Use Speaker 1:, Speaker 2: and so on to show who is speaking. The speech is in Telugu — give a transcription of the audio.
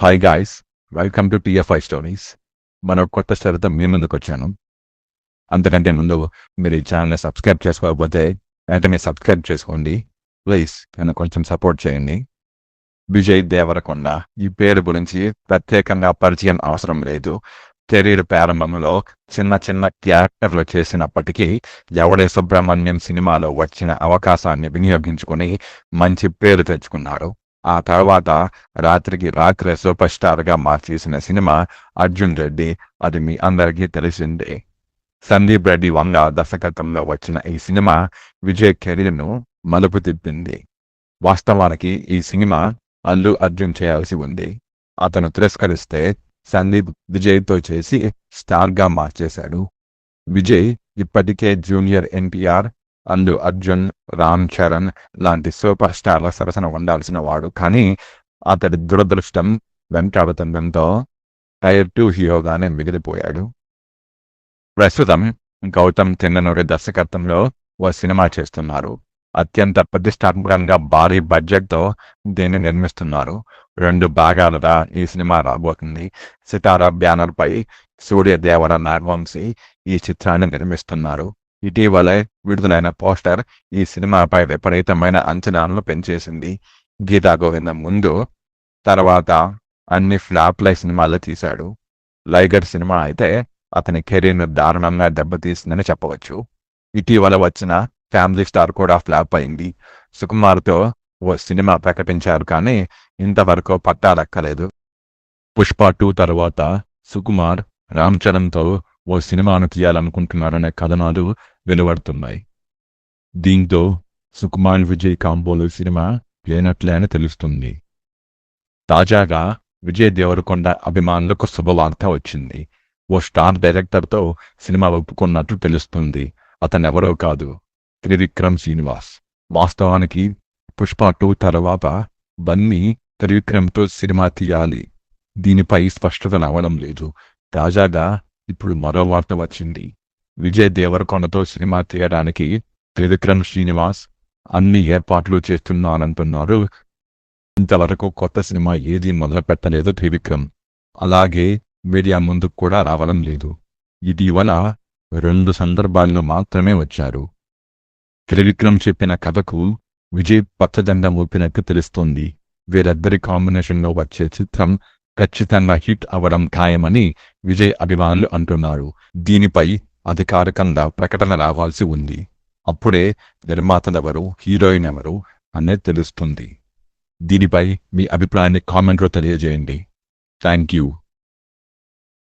Speaker 1: Hi guys welcome to TFI stories మన కొత్త స్టోరీతో మీ ముందుకు వచ్చాను. అంతకంటే ముందు మీరు ఈ ఛానల్ని సబ్స్క్రైబ్ చేసుకోకపోతే వెంటనే సబ్స్క్రైబ్ చేసుకోండి. ప్లీజ్ నన్ను కొంచెం సపోర్ట్ చేయండి. విజయ్ దేవరకొండ ఈ పేరు గురించి ప్రత్యేకంగా పరిచయం అవసరం లేదు. కెరీర్ ప్రారంభంలో చిన్న చిన్న క్యారెక్టర్లు చేసినప్పటికీ ఎవడే సుబ్రహ్మణ్యం సినిమాలో వచ్చిన అవకాశాన్ని వినియోగించుకొని మంచి పేరు తెచ్చుకున్నాడు. ఆ తర్వాత రాత్రికి రాత్రి సూపర్ స్టార్గా మార్చేసిన సినిమా అర్జున్ రెడ్డి అది మీ అందరికీ తెలిసిందే. సందీప్ రెడ్డి వంగ దర్శకత్వంలో వచ్చిన ఈ సినిమా విజయ్ కెరీర్ను మలుపు తిప్పింది. వాస్తవానికి ఈ సినిమా అల్లు అర్జున్ చేయాల్సి ఉంది. అతను తిరస్కరిస్తే సందీప్ విజయ్తో చేసి స్టార్గా మార్చేశాడు. విజయ్ ఇప్పటికే జూనియర్ ఎన్టీఆర్ అందు అర్జున్ రామ్ చరణ్ లాంటి సూపర్ స్టార్ల సరసన ఉండాల్సిన వాడు. కానీ అతడి దురదృష్టం వెంటాడుతుండటంతో టైర్ టూ హీరోగానే మిగిలిపోయాడు. ప్రస్తుతం గౌతమ్ తిన్ననూరి దర్శకత్వంలో ఓ సినిమా చేస్తున్నారు. అత్యంత ప్రతిష్టాత్మకంగా భారీ బడ్జెట్తో దీన్ని నిర్మిస్తున్నారు. రెండు భాగాలుగా ఈ సినిమా రాబోతుంది. సితారా బ్యానర్ పై సూర్య దేవర నాగవంశీ ఈ చిత్రాన్ని నిర్మిస్తున్నారు. ఇటీవలే విడుదలైన పోస్టర్ ఈ సినిమాపై విపరీతమైన అంచనాలను పెంచేసింది. గీతా గోవిందం ముందు తర్వాత అన్ని ఫ్లాప్లై సినిమాలు తీశాడు. లైగర్ సినిమా అయితే అతని కెరీర్ను దారుణంగా దెబ్బతీసిందని చెప్పవచ్చు. ఇటీవల వచ్చిన ఫ్యామిలీ స్టార్ కూడా ఫ్లాప్ అయింది. సుకుమార్తో ఓ సినిమా ప్రకటించారు కానీ ఇంతవరకు పట్టాలక్కలేదు. పుష్ప టూ తర్వాత సుకుమార్ రామ్ చరణ్తో ఓ సినిమాను తీయాలనుకుంటున్నారనే కథనాలు వెలువడుతున్నాయి. దీంతో సుకుమార్ విజయ్ కాంబోలు సినిమా లేనట్లే అని తెలుస్తుంది. తాజాగా విజయ్ దేవరకొండ అభిమానులకు శుభవార్త వచ్చింది. ఓ స్టార్ డైరెక్టర్తో సినిమా ఒప్పుకున్నట్టు తెలుస్తుంది. అతనెవరో కాదు. త్రివిక్రమ్ శ్రీనివాస్. వాస్తవానికి పుష్ప టూ తర్వాత బన్నీ త్రివిక్రమ్తో సినిమా తీయాలి. దీనిపై స్పష్టత రావడం లేదు. తాజాగా ఇప్పుడు మరో వార్త వచ్చింది. విజయ్ దేవరకొండతో సినిమా తీయడానికి త్రివిక్రమ్ శ్రీనివాస్ అన్ని ఏర్పాట్లు చేస్తున్నానంటున్నారు. ఇంతవరకు కొత్త సినిమా ఏది మొదలు పెట్టలేదు త్రివిక్రమ్. అలాగే మీడియా ముందుకు కూడా రావడం లేదు. ఇటీవల రెండు సందర్భాల్లో మాత్రమే వచ్చారు. త్రివిక్రమ్ చెప్పిన కథకు విజయ్ పచ్చదండం ఊపినట్టు తెలుస్తోంది. వీరిద్దరి కాంబినేషన్లో వచ్చే చిత్రం ఖచ్చితంగా హిట్ అవ్వడం ఖాయమని విజయ్ అభిమానులు అంటున్నారు. దీనిపై అధికారికంగా ప్రకటన రావాల్సి ఉంది. అప్పుడే నిర్మాతలెవరు హీరోయిన్ ఎవరు అనేది తెలుస్తుంది. దీనిపై మీ అభిప్రాయాన్ని కామెంట్లో తెలియజేయండి. Thank you.